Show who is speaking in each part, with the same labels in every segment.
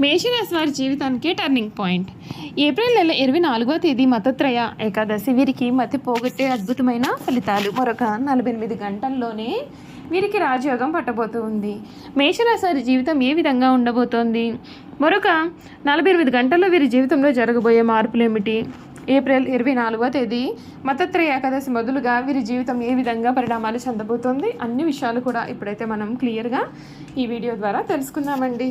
Speaker 1: మేషరాశి వారి జీవితానికి టర్నింగ్ పాయింట్ ఏప్రిల్ నెల ఇరవై నాలుగో తేదీ మతత్రయ ఏకాదశి. వీరికి మతి పోగొట్టే అద్భుతమైన ఫలితాలు. మరొక నలభై ఎనిమిది గంటల్లోనే వీరికి రాజయోగం పట్టబోతుంది. మేషరాశి వారి జీవితం ఏ విధంగా ఉండబోతోంది? మరొక నలభై ఎనిమిది గంటల్లో వీరి జీవితంలో జరగబోయే మార్పులు ఏమిటి ఏప్రిల్ ఇరవై నాలుగో తేదీ మతత్రయ ఏకాదశి మొదలుగా వీరి జీవితం ఏ విధంగా పరిణామాలు చెందబోతోంది? అన్ని విషయాలు కూడా ఇప్పుడైతే మనం క్లియర్గా ఈ వీడియో ద్వారా తెలుసుకుందామండి.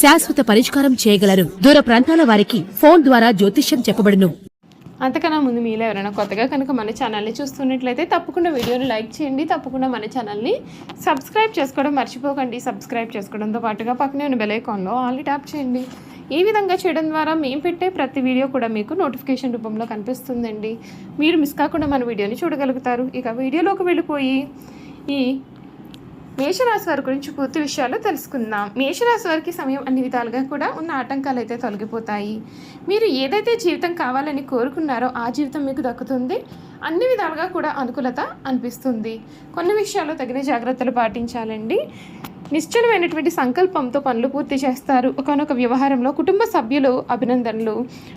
Speaker 2: శాశ్వత పరిష్కారం చేయగలరు. దూర ప్రాంతాల వారికి ఫోన్ ద్వారా జ్యోతిష్యం చెప్పబడును.
Speaker 1: అంతకన్నా ముందు మీలో ఎవరైనా కొత్తగా కనుక మన ఛానల్ని చూస్తున్నట్లయితే తప్పకుండా వీడియోని లైక్ చేయండి. తప్పకుండా మన ఛానల్ని సబ్స్క్రైబ్ చేసుకోవడం మర్చిపోకండి. సబ్స్క్రైబ్ చేసుకోవడంతో పాటుగా పక్కనే ఉన్న బెల్ ఐకాన్లో ఆల్ని ట్యాప్ చేయండి. ఈ విధంగా చేయడం ద్వారా మేము పెట్టే ప్రతి వీడియో కూడా మీకు నోటిఫికేషన్ రూపంలో కనిపిస్తుందండి. మీరు మిస్ కాకుండా మన వీడియోని చూడగలుగుతారు. ఇక వీడియోలోకి వెళ్ళిపోయి ఈ మేషరాశి వారి గురించి పూర్తి విషయాలు తెలుసుకుందాం. మేషరాశి వారికి సమయం అన్ని విధాలుగా కూడా ఉన్న ఆటంకాలు అయితే తొలగిపోతాయి. మీరు ఏదైతే జీవితం కావాలని కోరుకున్నారో ఆ జీవితం మీకు దక్కుతుంది. అన్ని విధాలుగా కూడా అనుకూలత అనిపిస్తుంది. కొన్ని విషయాల్లో తగిన జాగ్రత్తలు పాటించాలండి. నిశ్చలమైనటువంటి సంకల్పంతో పనులు పూర్తి చేస్తారు. ఒకనొక వ్యవహారంలో కుటుంబ సభ్యులు అభినందనలు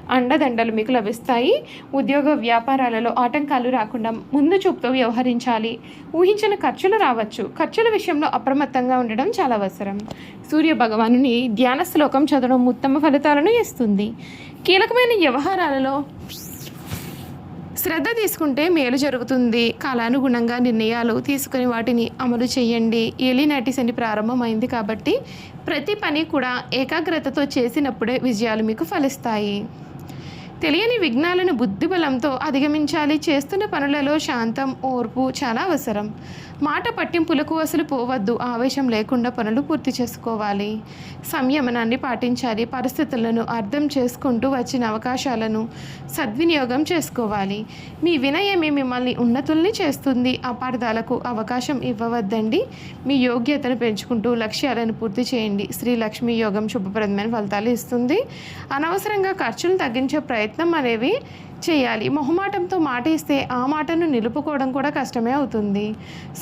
Speaker 1: అండదండలు మీకు లభిస్తాయి. ఉద్యోగ వ్యాపారాలలో ఆటంకాలు రాకుండా ముందు చూపుతో వ్యవహరించాలి. ఊహించిన ఖర్చులు రావచ్చు. ఖర్చుల విషయంలో అప్రమత్తంగా ఉండడం చాలా అవసరం. సూర్య భగవానుని ధ్యాన శ్లోకం చదవడం ఉత్తమ ఫలితాలను ఇస్తుంది. కీలకమైన వ్యవహారాలలో శ్రద్ధ తీసుకుంటే మేలు జరుగుతుంది. కాలానుగుణంగా నిర్ణయాలు తీసుకుని వాటిని అమలు చేయండి. ఏలినాటి శని ప్రారంభమైంది కాబట్టి ప్రతి పని కూడా ఏకాగ్రతతో చేసినప్పుడే విజయాలు మీకు ఫలిస్తాయి. తెలియని విఘ్నాలను బుద్ధిబలంతో అధిగమించాలి. చేస్తున్న పనులలో శాంతం ఓర్పు చాలా అవసరం. మాట పట్టింపులకు అసలు పోవద్దు. ఆవేశం లేకుండా పనులు పూర్తి చేసుకోవాలి. సంయమనాన్ని పాటించాలి. పరిస్థితులను అర్థం చేసుకుంటూ వచ్చిన అవకాశాలను సద్వినియోగం చేసుకోవాలి. మీ వినయమే మిమ్మల్ని ఉన్నతుల్ని చేస్తుంది. అపార్థాలకు అవకాశం ఇవ్వవద్దండి. మీ యోగ్యతను పెంచుకుంటూ లక్ష్యాలను పూర్తి చేయండి. శ్రీ లక్ష్మీ యోగం శుభప్రదమైన ఫలితాలు ఇస్తుంది. అనవసరంగా ఖర్చులు తగ్గించే ప్రయత్నం అనేవి చేయాలి. మొహమాటంతో మాట ఇస్తే ఆ మాటను నిలుపుకోవడం కూడా కష్టమే అవుతుంది.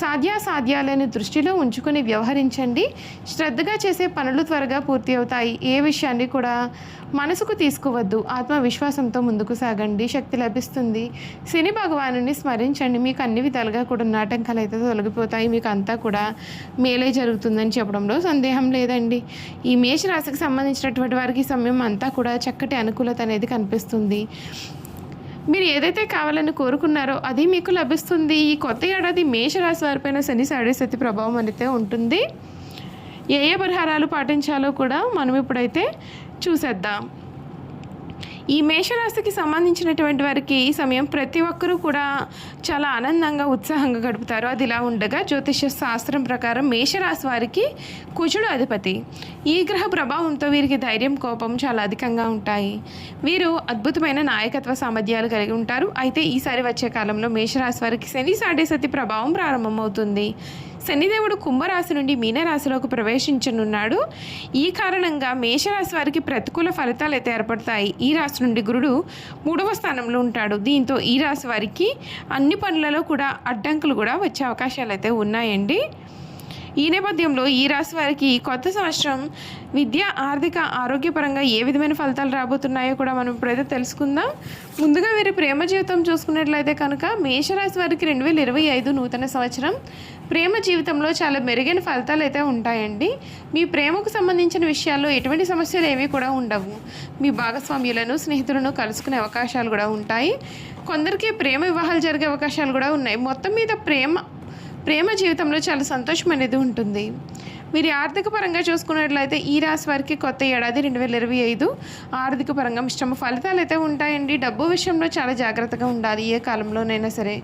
Speaker 1: సాధ్యాసాధ్యాలను దృష్టిలో ఉంచుకొని వ్యవహరించండి. శ్రద్ధగా చేసే పనులు త్వరగా పూర్తి అవుతాయి. ఏ విషయాన్ని కూడా మనసుకు తీసుకోవద్దు. ఆత్మవిశ్వాసంతో ముందుకు సాగండి. శక్తి లభిస్తుంది. శని భగవానుని స్మరించండి. మీకు అన్ని విధాలుగా కూడా ఉన్న ఆటంకాలు అయితే తొలగిపోతాయి. మీకు అంతా కూడా మేలే జరుగుతుందని చెప్పడంలో సందేహం లేదండి. ఈ మేషరాశికి సంబంధించినటువంటి వారికి సమయం అంతా కూడా చక్కటి అనుకూలత అనేది కనిపిస్తుంది. మీరు ఏదైతే కావాలని కోరుకున్నారో అది మీకు లభిస్తుంది. ఈ కొత్త ఏడాది మేషరాశి వారిపైన శని సాడేసతి ప్రభావం అయితే ఉంటుంది. ఏ ఏ పరిహారాలు పాటించాలో కూడా మనం ఇప్పుడైతే చూసేద్దాం. ఈ మేషరాశికి సంబంధించినటువంటి వారికి ఈ సమయం ప్రతి ఒక్కరూ కూడా చాలా ఆనందంగా ఉత్సాహంగా గడుపుతారు. అది ఇలా ఉండగా జ్యోతిష శాస్త్రం ప్రకారం మేషరాశి వారికి కుజుడు అధిపతి. ఈ గ్రహ ప్రభావంతో వీరికి ధైర్యం కోపం చాలా అధికంగా ఉంటాయి. వీరు అద్భుతమైన నాయకత్వ సామర్థ్యాలు కలిగి ఉంటారు. అయితే ఈసారి వచ్చే కాలంలో మేషరాశి వారికి శని సాడేసతి ప్రభావం ప్రారంభమవుతుంది. శనిదేవుడు కుంభరాశి నుండి మీనరాశిలోకి ప్రవేశించనున్నాడు. ఈ కారణంగా మేషరాశి వారికి ప్రతికూల ఫలితాలు అయితే ఏర్పడతాయి. ఈ రాశి నుండి గురుడు మూడవ స్థానంలో ఉంటాడు. దీంతో ఈ రాశి వారికి అన్ని పనులలో కూడా అడ్డంకులు కూడా వచ్చే అవకాశాలు అయితే ఉన్నాయండి. ఈ నేపథ్యంలో ఈ రాశి వారికి కొత్త సంవత్సరం విద్య ఆర్థిక ఆరోగ్యపరంగా ఏ విధమైన ఫలితాలు రాబోతున్నాయో కూడా మనం ఇప్పుడైతే తెలుసుకుందాం. ముందుగా వీరి ప్రేమ జీవితం చూసుకున్నట్లయితే కనుక మేషరాశి వారికి రెండు వేల ఇరవై ఐదు నూతన సంవత్సరం. ప్రేమ జీవితంలో చాలా మెరుగైన ఫలితాలు అయితే ఉంటాయండి. మీ ప్రేమకు సంబంధించిన విషయాల్లో ఎటువంటి సమస్యలు ఏవి కూడా ఉండవు. మీ భాగస్వామ్యులను స్నేహితులను కలుసుకునే అవకాశాలు కూడా ఉంటాయి. కొందరికి ప్రేమ వివాహాలు జరిగే అవకాశాలు కూడా ఉన్నాయి. మొత్తం మీద ప్రేమ ప్రేమ జీవితంలో చాలా సంతోషం అనేది ఉంటుంది. మీరు ఆర్థిక పరంగా చూసుకున్నట్లయితే ఈ రాశి వారికి కొత్త ఏడాది రెండు వేల ఇరవై ఐదు ఆర్థిక పరంగా మిశ్రమ ఫలితాలు అయితే ఉంటాయండి. డబ్బు విషయంలో చాలా జాగ్రత్తగా ఉండాలి. ఏ కాలంలోనైనా సరే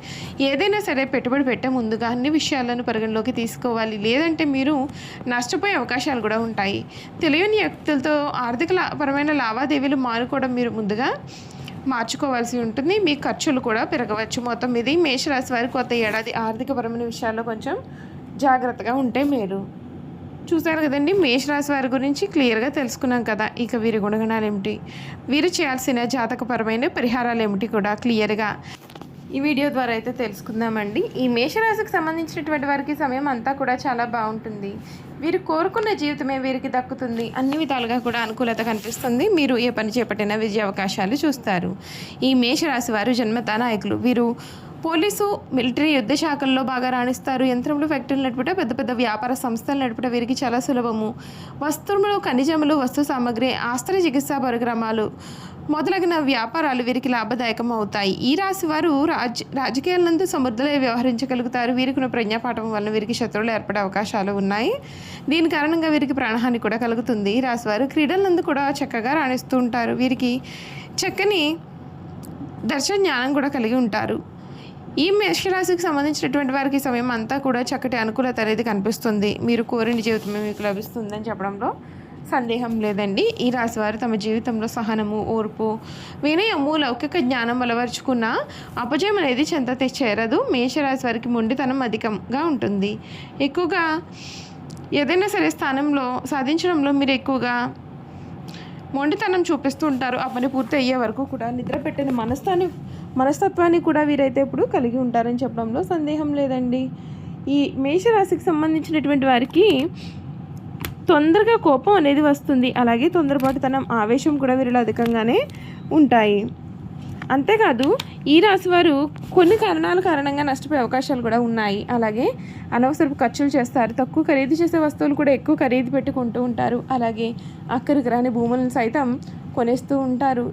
Speaker 1: ఏదైనా సరే పెట్టుబడి పెట్టే ముందుగా అన్ని విషయాలను పరిగణలోకి తీసుకోవాలి. లేదంటే మీరు నష్టపోయే అవకాశాలు కూడా ఉంటాయి. తెలియని వ్యక్తులతో ఆర్థిక పరమైన లావాదేవీలు మానుకోవడం మీరు ముందుగా మార్చుకోవాల్సి ఉంటుంది. మీ ఖర్చులు కూడా పెరగవచ్చు. మొత్తం ఇది మేషరాశి వారి కొత్త ఏడాది ఆర్థికపరమైన విషయాల్లో కొంచెం జాగ్రత్తగా ఉంటే మేలు. చూశారు కదండి? మేషరాశి వారి గురించి క్లియర్గా తెలుసుకున్నాం కదా. ఇక వీరి గుణగణాలు ఏమిటి వీరు చేయాల్సిన జాతకపరమైన పరిహారాలు ఏమిటి కూడా క్లియర్గా ఈ వీడియో ద్వారా అయితే తెలుసుకుందామండి. ఈ మేషరాశికి సంబంధించినటువంటి వారికి సమయం అంతా కూడా చాలా బాగుంటుంది. వీరు కోరుకున్న జీవితమే వీరికి దక్కుతుంది. అన్ని విధాలుగా కూడా అనుకూలత కనిపిస్తుంది. మీరు ఏ పని చేపట్టినా విజయ అవకాశాలు చూస్తారు. ఈ మేషరాశి వారు జన్మత నాయకులు. వీరు పోలీసు మిలిటరీ యుద్ధ శాఖల్లో బాగా రాణిస్తారు. యంత్రములు ఫ్యాక్టరీలు నడుపుట పెద్ద పెద్ద వ్యాపార సంస్థలు నడుపుట వీరికి చాలా సులభము. వస్తువులు ఖనిజములు వస్తు సామాగ్రి ఆస్త్ర చికిత్సా పరిగ్రమాలు మొదలగిన వ్యాపారాలు వీరికి లాభదాయకం అవుతాయి ఈ రాశి వారు రాజ్ రాజకీయాలందు సమృద్ధులై వ్యవహరించగలుగుతారు. వీరికి ప్రజ్ఞాపాఠం వల్ల వీరికి శత్రువులు ఏర్పడే అవకాశాలు ఉన్నాయి. దీని కారణంగా వీరికి ప్రాణహాని కూడా కలుగుతుంది. ఈ రాశి వారు క్రీడలందు కూడా చక్కగా రాణిస్తూ ఉంటారు. వీరికి చక్కని దర్శన జ్ఞానం కూడా కలిగి ఉంటారు. ఈ మేషరాశికి సంబంధించినటువంటి వారికి సమయం అంతా కూడా చక్కటి అనుకూలత అనేది కనిపిస్తుంది. మీరు కోరిన జీవితమే మీకు లభిస్తుందని చెప్పడంలో సందేహం లేదండి. ఈ రాశివారు తమ జీవితంలో సహనము ఓర్పు వినయము లౌకిక జ్ఞానం అలవరుచుకున్న అపజయం అనేది చెంత చేరదు. మేషరాశి వారికి మొండితనం అధికంగా ఉంటుంది. ఎక్కువగా ఏదైనా సరే స్థానంలో సాధించడంలో మీరు ఎక్కువగా మొండితనం చూపిస్తూ ఉంటారు. ఆ పని పూర్తి అయ్యే వరకు కూడా నిద్ర పెట్టిన మనస్తాన్ని మనస్తత్వాన్ని కూడా వీరైతే ఇప్పుడు కలిగి ఉంటారని చెప్పడంలో సందేహం లేదండి. ఈ మేషరాశికి సంబంధించినటువంటి వారికి తొందరగా కోపం అనేది వస్తుంది. అలాగే తొందరపాటుతనం ఆవేశం కూడా వీరిలో అధికంగానే ఉంటాయి. అంతేకాదు ఈ రాశి వారు కొన్ని కారణాల కారణంగా నష్టపోయే అవకాశాలు కూడా ఉన్నాయి. అలాగే అనవసరపు ఖర్చులు చేస్తారు. తక్కువ ఖరీదు చేసే వస్తువులు కూడా ఎక్కువ ఖరీదు పెట్టుకుంటూ ఉంటారు. అలాగే అక్కడికి రాని భూములను సైతం కొనేస్తూ ఉంటారు.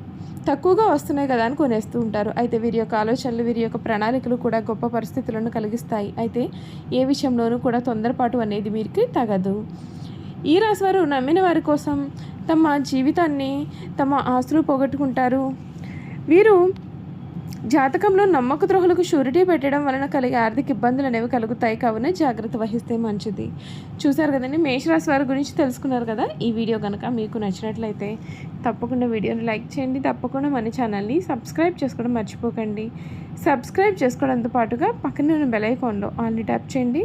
Speaker 1: తక్కువగా వస్తున్నాయి కదా అని కొనేస్తూ ఉంటారు. అయితే వీరి యొక్క ఆలోచనలు వీరి యొక్క ప్రణాళికలు కూడా గొప్ప పరిస్థితులను కలిగిస్తాయి. అయితే ఏ విషయంలోనూ కూడా తొందరపాటు అనేది వీరికి తగదు. ఈ రాశివారు నమ్మిన వారి కోసం తమ జీవితాన్ని తమ ఆస్తులు పోగొట్టుకుంటారు. వీరు జాతకంలో నమ్మక ద్రోహులకు షూరిటీ పెట్టడం వలన కలిగే ఆర్థిక ఇబ్బందులు అనేవి కలుగుతాయి. కావున జాగ్రత్త వహిస్తే మంచిది. చూసారు కదండి మేషరాశి వారి గురించి తెలుసుకున్నారు కదా? ఈ వీడియో కనుక మీకు నచ్చినట్లయితే తప్పకుండా వీడియోని లైక్ చేయండి. తప్పకుండా మన ఛానల్ని సబ్స్క్రైబ్ చేసుకోవడం మర్చిపోకండి. సబ్స్క్రైబ్ చేసుకోవడంతో పాటుగా పక్కనే ఉన్న బెల్ ఐకాన్లో ట్యాప్ చేయండి.